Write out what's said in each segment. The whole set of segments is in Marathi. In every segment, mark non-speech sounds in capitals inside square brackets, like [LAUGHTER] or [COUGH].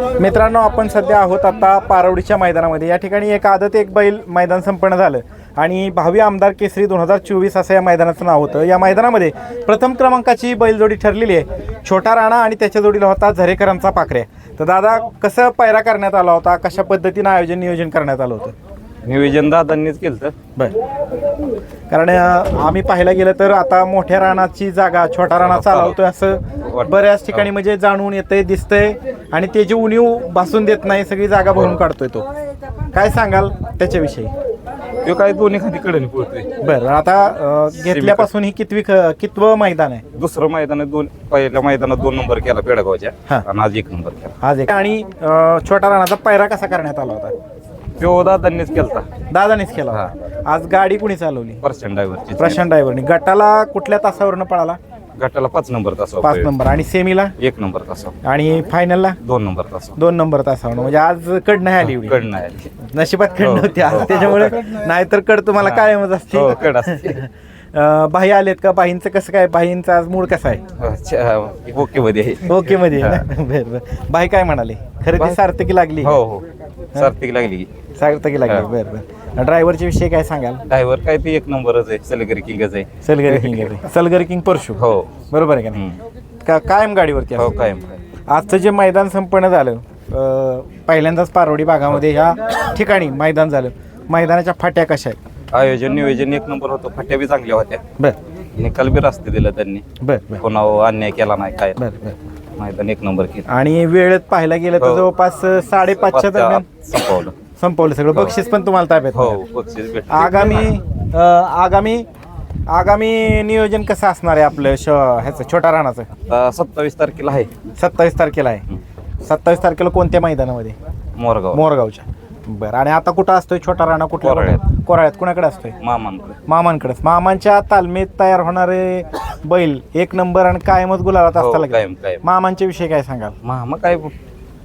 मित्रांनो आपण सध्या आहोत आता पारवडीच्या मैदानामध्ये. या ठिकाणी एक आदत एक बैल मैदान संपन्न झालं. आणि भावी आमदार केसरी दोन हजार चोवीस असं या मैदानाचं नाव होतं. या मैदानामध्ये प्रथम क्रमांकाची बैलजोडी ठरलेली आहे. छोटा राणा आणि त्याच्या जोडीला होता झरेकरांचा पाखरे. तर दादा कसं पायरा करण्यात आला होता? कशा पद्धतीनं आयोजन नियोजन करण्यात आलं होतं? नियोजन दादांनीच केलं बर. कारण अं, आम्ही पाहायला गेलं तर आता मोठ्या रानाची जागा छोटा राणा चालवतोय असं बऱ्याच ठिकाणी म्हणजे जाणून येतंय दिसतंय. आणि त्याची उणीव भासून देत नाही सगळी जागा भरून काढतोय तो. काय सांगाल त्याच्याविषयी? तो काय दोन्ही खाली कडे बरं आता अं, घेतल्यापासून ही कितवी ख- कितवं मैदान आहे? दुसरं मैदानात दोन पहिल्या मैदानात दोन नंबर केला पेडगावच्या. हा. आणि आज एक नंबर केला. आज एक. आणि अं, छोटा राणाचा पायरा कसा करण्यात आला होता? तो दादांनीच केलता. दादानीच केला होता. आज गाडी कुणी चालवली? पर्सन ड्रायव्हरची. प्रशांत ड्रायव्हरनी. गटाला कुठल्या तासावरनं पळाला? गटाला पाच नंबर तास पाच नंबर. आणि सेमीला? एक नंबर तास आणि फायनलला दोन नंबर तास दोन नंबर तासावर म्हणजे आज कड नाही आली एवढी. कड नाही नशिबात कड हो, नव्हती आज. हो. त्याच्यामुळे नाहीतर कड तुम्हाला कायमच असते हो कड असते [LAUGHS] अं, बाई आलेत का? बाईंचं कसं काय? बाईंचा आज मूड कसा आहे? अच्छा, ओके मध्ये आहे. ओके मध्ये आहे ना? [LAUGHS] बरं बरं. बाई काय म्हणाले? खरेदी बाई- सार्थकी लागली. हो हो. सार्थिक लागली. की सार्थकी लागली. हा. बरं बरं. ड्रायव्हरच्या विषयी काय सांगाल? ड्रायव्हर काय ते एक नंबरच आहे. सलगरी किंगच आहे. सलगरी किंग आहे. सलगरी किंग परशु. हो. बरोबर आहे का नाही? हम्म. का कायम गाडीवरती हो असतो? कायम. आजचं जे मैदान संपन्न झालं अं, पहिल्यांदाच पारवडी भागामध्ये ह्या ठिकाणी मैदान झालं. मैदानाच्या फाट्या कशा आहेत? आयोजन नियोजन एक नंबर होतं. फाट्या बी चांगल्या होत्या. बर. निकाल बी रस्ते दिलं त्यांनी. बर बर. कोणावर अन्याय केला नाही काय बर बर. मैदान एक नंबर केलं. आणि वेळेत पाहायला गेलं तर हो. जवळपास साडेपाचच्या दरम्यान संपवलं. संपवलं सगळं. हो. बक्षीस पण तुम्हाला ताब्यात हो मिळालं. बक्षीस आगामी अं, आगामी आगामी नियोजन कसं असणार आहे आपलं श ह्याचं छोटा राणाचं आता सत्तावीस तारखेला आहे. सत्तावीस तारखेला आहे. सत्तावीस तारखेला कोणत्या मैदानामध्ये? मोरगाव. मोरगावच्या. बरं. आणि आता कुठं असतोय छोटा राणा कुठल्या कोराड्यात. कोराळ्यात? कुणाकडे असतोय? मामांकडे. मामांकडेच मामांच्या तालमीत तयार होणारे बैल एक नंबर आणि कायमच गुलालात हो, असताना कायम कायम. मामांच्या विषयी काय सांगाल? मामा काय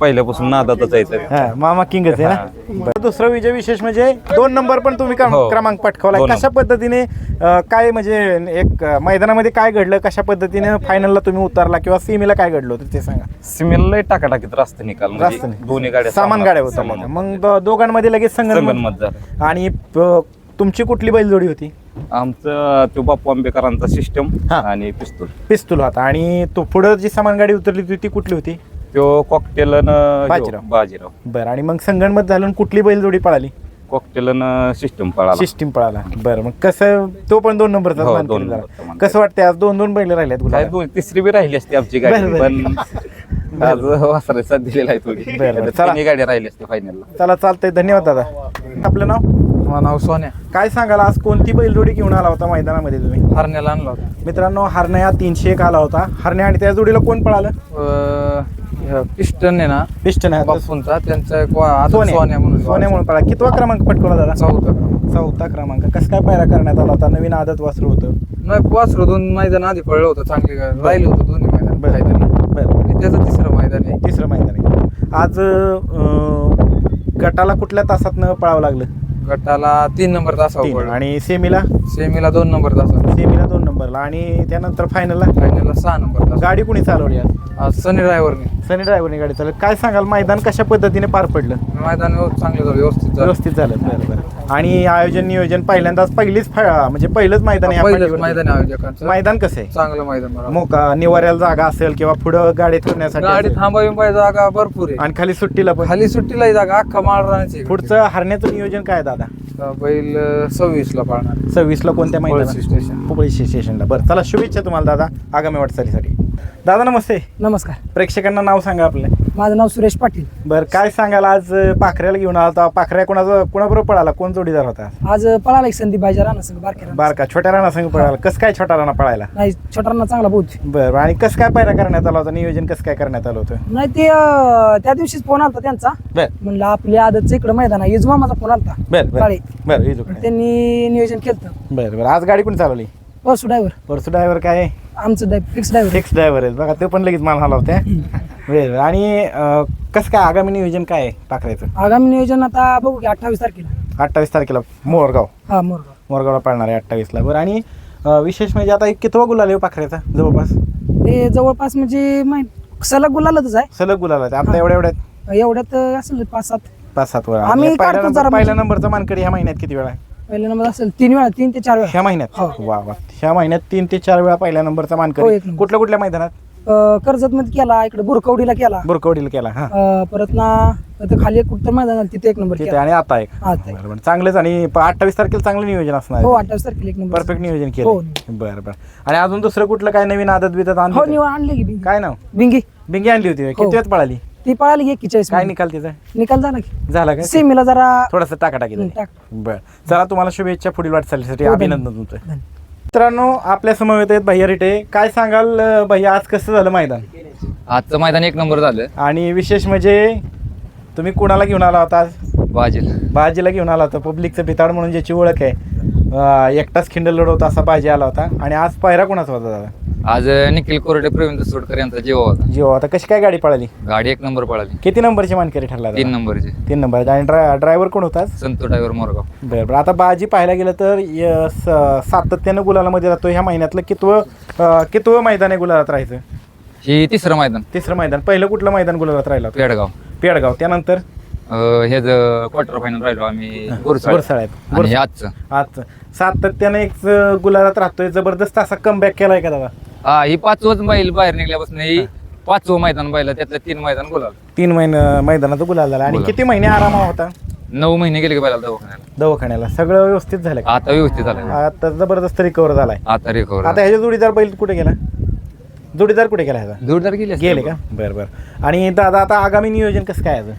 पहिल्यापासून नादातच आहे हा मामा किंगच आहे ना? बरं, दुसरं विजय विशेष म्हणजे दोन नंबर पण तुम्ही क्रम- हो. क्रमांक पटकावला दोन कशा पद्धतीने अं, काय म्हणजे एक अं, मैदानामध्ये काय घडलं? कशा पद्धतीने फायनलला तुम्ही उतरला किंवा सीमेला काय घडलं होतं ते सांगा. सिमेल टाकाटाकीत रास्त निकाल. रास्त म्हणजे नाही. दोन्ही गाड्या सामान गाड्या होत्या सामान मग दो- दोघांमध्ये लगेच संगणमत संगनमत झालं. आणि तुमची कुठली बैलजोडी होती? आमचं तो बापू आंबेकरांचा सिस्टम हा. आणि पिस्तूल. पिस्तूल होता. आणि तो पुढं जी सामान गाडी उतरली होती ती कुठली होती? तो कॉकटेल बाजीराव. बाजीराव. बरं आणि मग संगणमत झालं आणि कुठली बैलजोडी पळाली? कॉकटेल सिस्टम पळाला. सिस्टीम पळाला. बरं मग कसं तो पण दोन नंबरचा हो, मानकरी दोन झाला. मानकरी. कसं वाटतंय आज दोन दोन बैल राहिल्यात काय गुलाबात? दोन तिसरी बी राहिली असती आमची गाडी बरं. पण आज दिलेला आहे थोडी. बरं, बरं. चला. तिन्ही गाड्या राहिली असते फायनलला चला चालतंय. धन्यवाद दादा. आपलं नाव? माझं नाव सोन्या. काय सांगाल आज कोणती बैलजोडी घेऊन आला होता मैदानामध्ये तुम्ही? हरण्याला आणला होता. मित्रांनो हरण्या तीनशे एक आला होता. हरण्या आणि त्या जोडीला कोण पळालं? अं, ह्या पिस्टन आहे ना पिस्टन आहे बापूंचा त्यांचा एक वा- आता सोन्या. सोन्या म्हणून सोन्या म्हणून पळा. कितवा क्रमांक पटकवला दादा? चौथा चौथा क्रमांक. कसं काय पायरा करण्यात आला होता? नवीन आदत वासरू होतं. नाही वासरू दोन मैदान आधी पडलं होतं चांगली. राहिलं होतं दोन्ही मैदान बरं फायनल बरं. आणि त्याचं तिसरं मैदान आहे. तिसरं मैदान आहे. आज अं, गटाला कुठल्या तासात न पळावं लागलं? गटाला तीन नंबर तासावर तीन. पडलं आणि सेमीला? सेमीला दोन नंबर तासावर. सेमीला दोन नंबरला आणि त्यानंतर फायनलला फायनलला सहा नंबर तास गाडी कुणी चालवली आज? आज सनी ड्रायव्हरने सनी ड्रायव्हरने गाडी चालवली. काय सांगाल मैदान कशा पद्धतीने पार पडलं? मैदान व्यव- चांगलं झालं व्यवस्थित झालं. व्यवस्थित झालं बरं बरं. आणि आयोजन नियोजन पहिल्यांदाच पहिलीच फा- म्हणजे पहिलंच मैदान आहे. मैदान आहे आयोजकांचं. मैदान कसं आहे? चांगलं मैदान. मोका निवाऱ्याला जागा असेल किंवा पुढं गाडी ठेवण्यासाठी गाडी असेल. थांबावी पाहिजे जागा भरपूर आहे. आणि खाली सुट्टीला पण. खाली सुट्टीला जागा अख्खा माळ राहण्याची पुढचं हरण्याचं नियोजन काय आहे दादा? बैल सव्वीस ला पाळणार. सव्वीसला कोणत्या मैदानात? स्टेशन. स्टेशनला. बरं चला शुभेच्छा तुम्हाला दादा आगामी वाटचालीसाठी. दादा नमस्ते. नमस्कार. प्रेक्षकांना नाव सांगा आपलं. माझं नाव सुरेश पाटील. बरं काय सांगाल आज पाखऱ्याला घेऊन आला होता? पाखऱ्या कोणाचा कोणाबरोबर पळाला? कोण जोडीदार होता? आज पळाला एक संदीप भाईजा राणा संघ बारकेरा बारका छोट्या राणा संघ पळाला. कसं काय छोटा राणा पळायला? नाही छोटांना चांगला बोध बरं. आणि कसं काय पायरा करण्यात आला होता? नियोजन कसं काय करण्यात आलं होतं? नाही ते अं, त्या दिवशीच फोन आलता त्यांचा. बर. म्हणलं आपल्या आदतचं इकडं मैदान आहे. यजमा माझा फोन आलता. बर बर. काळे. बरं इजूकडे. त्यांनी नियोजन केलं बरं बरं. आज गाडी कोणी चालवली? बसू ड्रायव्हर परसू ड्रायव्हर काय? आमचं फिक्स ड्रायव्हर फिक्स ड्रायव्हर आहे बघा ते पण लगेच मान हला होत्या. बरं बरं. आणि अं, कसं काय आगामी नियोजन काय आहे पाखऱ्याचं आगामी नियोजन आता बघू की अठ्ठावीस तारखेला. अठ्ठावीस तारखेला मोरगाव. हा मोरगाव. मोरगावला पळणार आहे अठ्ठावीसला. बरं आणि अं, विशेष म्हणजे आता एक कितवा गुलाल आहे पाखऱ्याचा जवळपास? ते जवळपास म्हणजे माहित- सलग गुलालच आहे. सलग गुलाल आहे. आता हा. एवढ्या एवढ्यात एवढ्यात असेल पाच सात. पाच सात वेळा. आम्ही आणि पहिल्या काढतो नंबर जरा पहिल्या म्हणजे- नंबरचा मानकरी ह्या महिन्यात किती वेळा आहे? पहिला नंबर असेल तीन वेळा तीन ते चार वेळा. ह्या महिन्यात? हो. वा वा. ह्या महिन्यात तीन ते चार वेळा पहिल्या नंबरचा हो, मानकरी एक नंबर. कुठल्या कुठल्या मैदानात? कर्जत मध्ये केला इकडे बुरकवडीला केला. बुरकवडीला केला हा. अं, परत ना इथं खाली एक कुठं मैदान तिथे एक नंबर तिथे केला. आणि आता एक. आता एक. बरं बरं. चांगलंच. आणि अठ्ठावीस तारखेला चांगलं नियोजन असणार हो. अठ्ठावीस तारखेला एक नंबर. परफेक्ट नियोजन हो. केलं बरं बरं. आणि अजून दुसरं कुठलं काय नवीन आदत बिदत हो आणलं निवड आणली की बिंगी. काय नाव? बिंगी. बिंगी आणली होती किती हो. वेळात पळाली? ती पळाली की एक्केचाळीस काय. निकाल तिचा निकाल झाला की. झाला काय सेमीला जरा थोडस टाकाटाकी झाली. टाक. बरं. चला तुम्हाला शुभेच्छा पुढील वाटचालीसाठी. हो, अभिनंदन तुमचं. धन्यवाद. मित्रांनो आपल्या समवेत आहेत भैया रिटे. काय सांगाल अं, भैया आज कसं झालं मैदान? आजचं मैदान एक नंबर झालं. आणि विशेष म्हणजे तुम्ही कुणाला घेऊन आला होता आज? बाजील. बाजीला घेऊन आला होता. पब्लिकचं भिताड म्हणून ज्याची ओळख आहे. अं, एकटाच खिंड लढवता असा बाजी आला होता. आणि आज पायरा कोणाचा होता दादा? आज निखिल कोरडे प्रवीण सोडकर यांचा जीव होता. जिओ आता कशी काय गाडी पळाली? गाडी एक नंबर पळाली. किती नंबरची मानकरी ठरला? तीन नंबरची. तीन नंबर आणि ड्राय ड्रायव्हर कोण होता संतो ड्रायव्हर मोरगाव. बरं बरं. आता बाजी पाहायला गेलं तर य- स- सातत्यानं गुलालामध्ये राहतो ह्या महिन्यातलं कितवं अं, कितवं मैदान आहे गुलालात राहायचं? ही तिसरं मैदान. तिसरं मैदान. पहिलं कुठलं मैदान गुलालात राहिलं होतं? पेडगाव. पेडगाव. त्यानंतर? अं, हे क्वार्टर फायनल राहिलो आम्ही गुरसाळ आणि हे आजचं. आज सातत्यानं एक ज- गुलालात राहतोय. जबरदस्त असा कमबॅक केलाय का दादा? हा ही पाचवच बैल बाहेर निघल्यापासून ही पाचवं मैदान बैल त्यातलं तीन मैदान गुलाल. तीन महिने मैदानात गुलाल झाला. आणि. किती महिने आरामा होता? नऊ महिने गेले की बैलाला दवाखान्याला. दवाखान्याला. सगळं व्यवस्थित झालं का? आता व्यवस्थित झालं. आता जबरदस्त रिकवर झालाय. आता रिकवर आता ह्याच्या जोडीदार बैल कुठे गेला? जोडीदार कुठे गेला ह्याचा? जोरदार गेले असते गेले का? बरं बरं. आणि दादा आता आगामी नियोजन कसं काय याचं?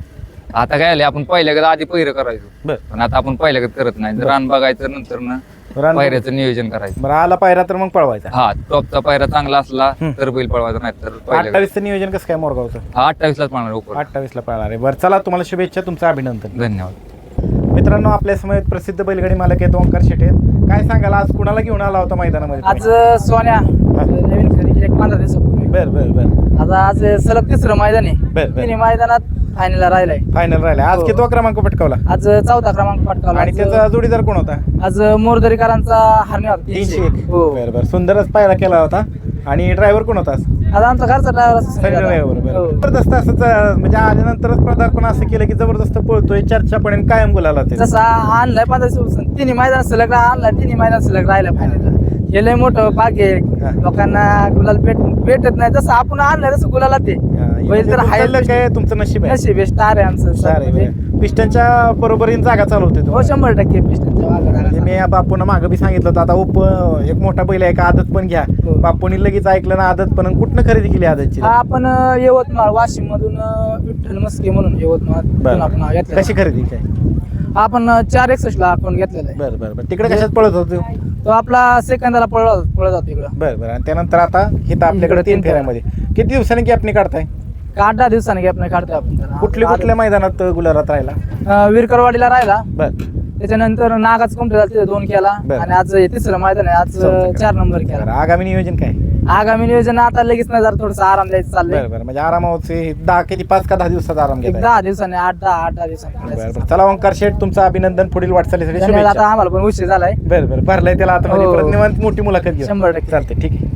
आता काय आले आपण पहिल्यागत आधी पहिरं करायचो. बरं. पण आता आपण पहिल्यागत करत नाही. रान बघायचं नंतर ना पायऱ्याचं नियोजन करायचं. बरं आला पायरा तर मग पळवायचा. हा टॉपचा पायरा चांगला असला. तर बैल पळवायचा नाही तर पहिल्या अठ्ठावीसचं नियोजन कसं काय मोरगावचं? हा अठ्ठावीस लाच पाळणार उपर अठ्ठावीसला पळणार आहे. बरं चला तुम्हाला शुभेच्छा तुमचं अभिनंदन. धन्यवाद. मित्रांनो आपल्यासमोर प्रसिद्ध बैलगाडी मालक आहेत ओंकार शेटे आहेत. काय सांगाल आज कुणाला घेऊन आला होता मैदानामध्ये? आज सोन्या. नवीन खरेदी एक पंधरा दिवसापूर्वी. बर बर बर. आता आज सलग तिसरं मैदान आहे. बर बर. तिन्ही मैदानात फायनल राहिलाय. फायनल राहिला आज हो. कितवा क्रमांक पटकावला? आज चौथा क्रमांक पटकावला. आणि आज- त्याचा जोडीदार कोण होता? आज मोरदरीकरांचा हरणे होता तीनशे. एक. हो. बर बर. सुंदरच पायरा केला होता. आणि ड्रायव्हर कोण होता आज? आमचा घरचा ड्रायव्हर बरोबर जबरदस्त असं म्हणजे आल्यानंतरच पदार्पण असं केलं की जबरदस्त पळतोय चर्चा पण कायम गुलाला ते जसा आणलाय पंधरा दिवस तिन्ही मैदान सलग आणलाय तिन्ही मैदान सलग राहिला फायनल हे लय मोठं हा. आहे. लोकांना गुलाल भेट भेटत नाही. जसं आपण आणलंय तसं गुलाला ते बैल तर हाय काय तुमचं नशीब आहे? नशीब आहे स्टार आहे आमचं. सारे म्हणजे- पिस्टनच्या बरोबरीने जागा चालवते हो तुम्हाला. शंभर टक्के पिस्टनच्या म्हणजे. मी बापून मागं बी सांगितलं होतं. आता उप एक मोठा बैल आहे का आदत पण घ्या. हो. बापूनी लगेच ऐकलं ना आदत पण कुठनं खरेदी केली आदतची? हा आपण यवतमाळ वाशिम मधून विठ्ठल मस्के म्हणून यवतमाळ आपण. कशी खरेदी काय? आपण चार एकसष्ट ला अकाउंट घेतलेला आहे. बरं बरं बरं. तिकडे कशात पळत होतो तो? आपला सेकंदाला पळत पळत जातो इकडं. बरं बरं. आणि त्यानंतर आता इथं आपल्याकडे इकडं तीन तीन फेऱ्यामध्ये. किती दिवसांनी की आपण काढताय? का आठ दहा दिवसांनी गॅप नाही काढतोय आपण त्याला. कुठल्या कुठल्या मैदानात गुलाबात राहिला? अं, विरकरवाडीला राहिला. बरं. त्याच्यानंतर नागाच कोणतं तिथे दोन केला. बरं. आणि आज हे तिसरं मैदान आहे आज चौथं चार नंबर बरं केला आगामी नियोजन काय? आगामी नियोजन आता लगेच नाही जरा थोडस आराम द्यायचं चाललंय. बरं बरं. म्हणजे आरामावरचे दहा किती पाच का दहा दिवसाचा आराम एक दहा दिवसांनी आठ दहा आठ दहा दिवसांनी बरं चला ओंकार शेठ तुमचं अभिनंदन पुढील वाटचालीसाठी शुभेच्छा आता आम्हाला पण उशीर झालाय. बरं बरं. भरलंय त्याला आता म्हणजे हो. परत निवांत मोठी मुलाखत घेऊ. शंभर टक्के. चालते ठीक आहे.